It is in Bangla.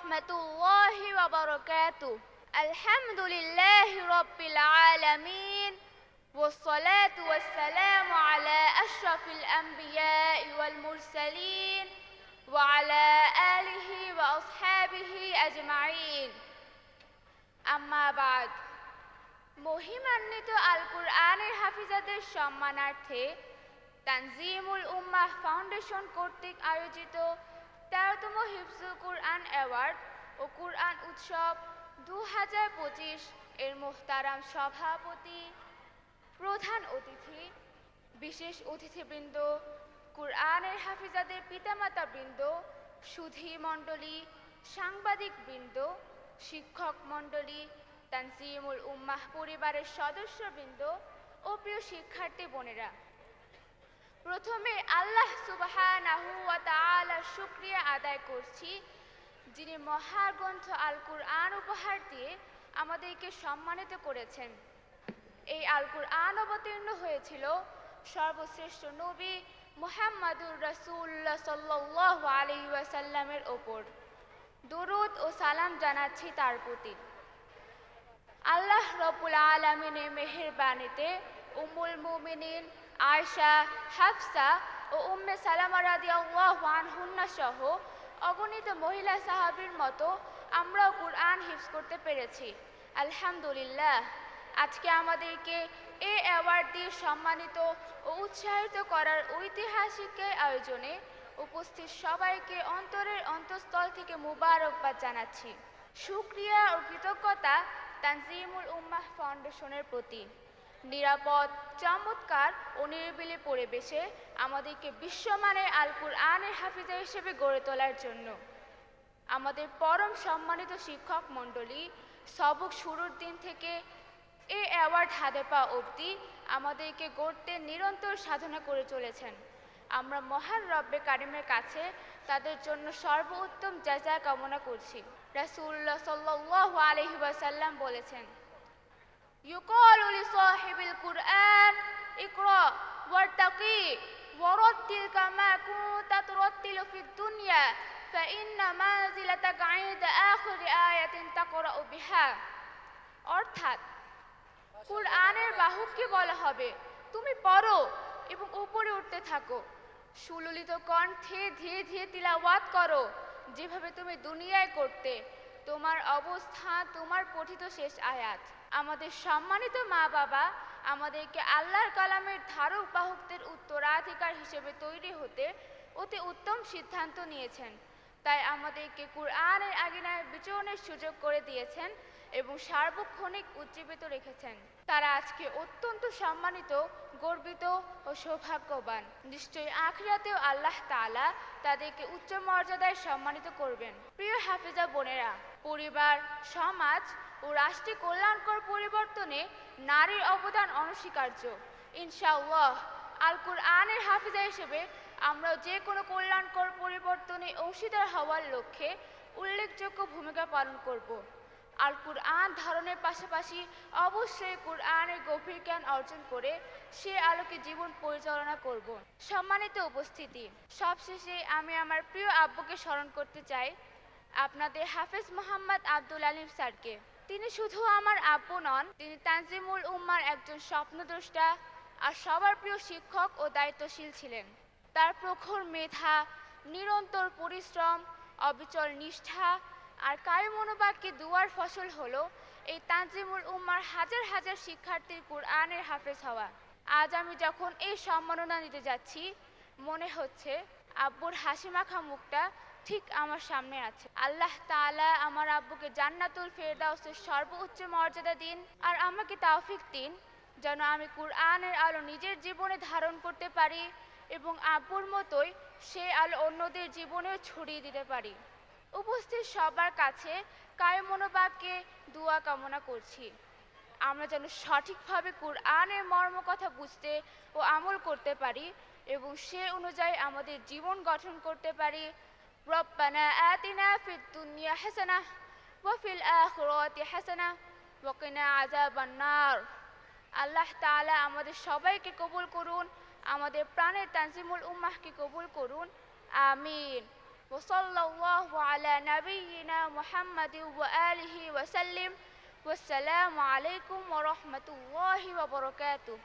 ورحمة الله وبركاته الحمد لله رب العالمين والصلاة والسلام على أشرف الأنبياء والمرسلين وعلى آله وأصحابه أجمعين أما بعد মহিমান্বিত আল কুরআনের হাফিজাদের সম্মানার্থে তানজিমুল উম্মাহ ফাউন্ডেশন কর্তৃক আয়োজিত তেরোতম হিফজুল কুরআন অ্যাওয়ার্ড ও কুরআন উৎসব দু হাজার পঁচিশ এর মোহতারাম সভাপতি, প্রধান অতিথি, বিশেষ অতিথিবৃন্দ, কুরআনের হাফিজাদের পিতামাতা বৃন্দ, সুধী মণ্ডলী, সাংবাদিক বৃন্দ, শিক্ষক মণ্ডলী, তানজিমুল উম্মাহ পরিবারের সদস্যবৃন্দ ও প্রিয় শিক্ষার্থী বোনেরা। প্রথমে আল্লাহ ওয়া তাআলার আদায় করছি, যিনি মহাগ্রন্থ আল কুরআন উপহার দিয়ে আমাদেরকে সম্মানিত করেছেন। এই আল কুরআন অবতীর্ণ হয়েছিল সর্বশ্রেষ্ঠ নবী মুহাম্মাদুর রাসূলুল্লাহ সাল্লাল্লাহু আলাইহি ওয়াসাল্লামের ওপর। দরুদ ও সালাম জানাচ্ছি তার প্রতি। আল্লাহ রব্বুল আলমিনের মেহেরবানিতে উম্মুল মুমিনিন আয়শা, হাফসা ও উম্মে সালামা রাদিয়াল্লাহু আনহুন্না সহ অগণিত মহিলা সাহাবীর মতো আমরাও কুরআন হিফজ করতে পেরেছি। আলহামদুলিল্লাহ। আজকে আমাদেরকে এ অ্যাওয়ার্ড দিয়ে সম্মানিত ও উৎসাহিত করার ঐতিহাসিক আয়োজনে উপস্থিত সবাইকে অন্তরের অন্তঃস্থল থেকে মুবারকবাদ জানাচ্ছি। সুক্রিয়া ও কৃতজ্ঞতা তানজিমুল উম্মাহ ফাউন্ডেশনের প্রতি। নিরাপদ, চমৎকার ও নিরিবিলি পরিবেশে আমাদেরকে বিশ্বমানের আল কুরআনের হাফিজা হিসেবে গড়ে তোলার জন্য। আমাদের পরম সম্মানিত শিক্ষক মণ্ডলী, সবক শুরুর দিন থেকে এ অ্যাওয়ার্ড হাতে পা অবধি আমাদেরকে গড়তে নিরন্তর সাধনা করে চলেছেন। আমরা মহান রব্বে কারিমের কাছে তাদের জন্য সর্বোত্তম যা কামনা করছি। রাসূলুল্লাহ সাল্লাল্লাহু আলাইহি ওয়াসাল্লাম বলেছেন ইউকালু লিসাহিবিল কুরআন ইকরা ওয়ারতাকি ওয়ারাত্তিল কামা কুনতা তুরাত্তিলু ফিদ দুনিয়া فإن منزلتك عند آخر آية تقرأ بها অর্থাৎ কুরআনের বাহককে বলা হবে তুমি পড়ো এবং উপরে উঠতে থাকো সুললিত কণ্ঠে ধীরে ধীরে তিলাওয়াত করো যেভাবে তুমি দুনিয়ায় করতে তোমার অবস্থা তোমার পঠিত শেষ আয়াত আমাদের সম্মানিত মা বাবা আমাদেরকে আল্লাহর কালামের ধারক বাহকদের উত্তরাধিকার হিসেবে তৈরি হতে অতি উত্তম সিদ্ধান্ত নিয়েছেন। তাই আমাদেরকে কুরআনের আগিনায় বিচরণের সুযোগ করে দিয়েছেন এবং সার্বক্ষণিক উজ্জীবিত রেখেছেন। তারা আজকে অত্যন্ত সম্মানিত, গর্বিত ও সৌভাগ্যবান। নিশ্চয়ই আখরাতেও আল্লাহ তাআলা তাদেরকে উচ্চ মর্যাদায় সম্মানিত করবেন। প্রিয় হাফিজা বোনেরা, পরিবার, সমাজ ও রাষ্ট্রীয় কল্যাণকর পরিবর্তনে নারীর অবদান অনস্বীকার্য। ইনশাআল্লাহ আল কুরআনের হাফিজা হিসেবে আমরা যে কোনো কল্যাণকর পরিবর্তনে অংশীদার হওয়ার লক্ষ্যে উল্লেখযোগ্য ভূমিকা পালন করব। আল কুরআন ধারণের পাশাপাশি অবশ্যই কুরআনের গভীর জ্ঞান অর্জন করে সে আলোকে জীবন পরিচালনা করব। সম্মানিত উপস্থিতি, সবশেষে আমি আমার প্রিয় আব্বুকে স্মরণ করতে চাই, আপনাদের হাফেজ মোহাম্মদ আব্দুল আলিম স্যারকে। তিনি শুধু আমার আব্বু নন, তিনি তানজিমুল উম্মার একজন স্বপ্নদ্রষ্টা আর সবার প্রিয় শিক্ষক ও দায়িত্বশীল ছিলেন। তার প্রখর মেধা, নিরন্তর পরিশ্রম, অবিচল নিষ্ঠা আর কায় মনোবাক্যে দুয়ার ফসল হলো এই তানজিমুল উম্মার হাজার হাজার শিক্ষার্থীর কুরআনের হাফেজ হওয়া। আজ আমি যখন এই সম্মাননা নিতে যাচ্ছি, মনে হচ্ছে আব্বুর হাসি মাখা মুখটা ঠিক আমার সামনে আছে। আল্লাহ তাআলা আমার আব্বুকে জান্নাতুল ফেরদাউসের সর্বোচ্চ মর্যাদা দিন আর আমাকে তাওফিক দিন, যেন আমি কুরআনের আলো নিজের জীবনে ধারণ করতে পারি এবং আব্বুর মতোই সে আলো অন্যদের জীবনেও ছড়িয়ে দিতে পারি। উপস্থিত সবার কাছে কায় মনোবাক্যে দোয়া কামনা করছি। আমরা যেন সঠিকভাবে কুরআনের মর্ম কথা বুঝতে ও আমল করতে পারি এবং সে অনুযায়ী আমাদের জীবন গঠন করতে পারি। রব্বানা আতিনা ফিদ দুনিয়া হাসানা ওয়া ফিল আখিরাতি হাসানা ওয়া কিনা আযাবান নার আল্লাহ তাআলা আমাদের সবাইকে কবুল করুন আমাদের প্রাণের তানজিমুল উম্মাহকে কবুল করুন আমিন وصلى الله على نبينا محمد وآله وسلم والسلام عليكم ورحمة الله وبركاته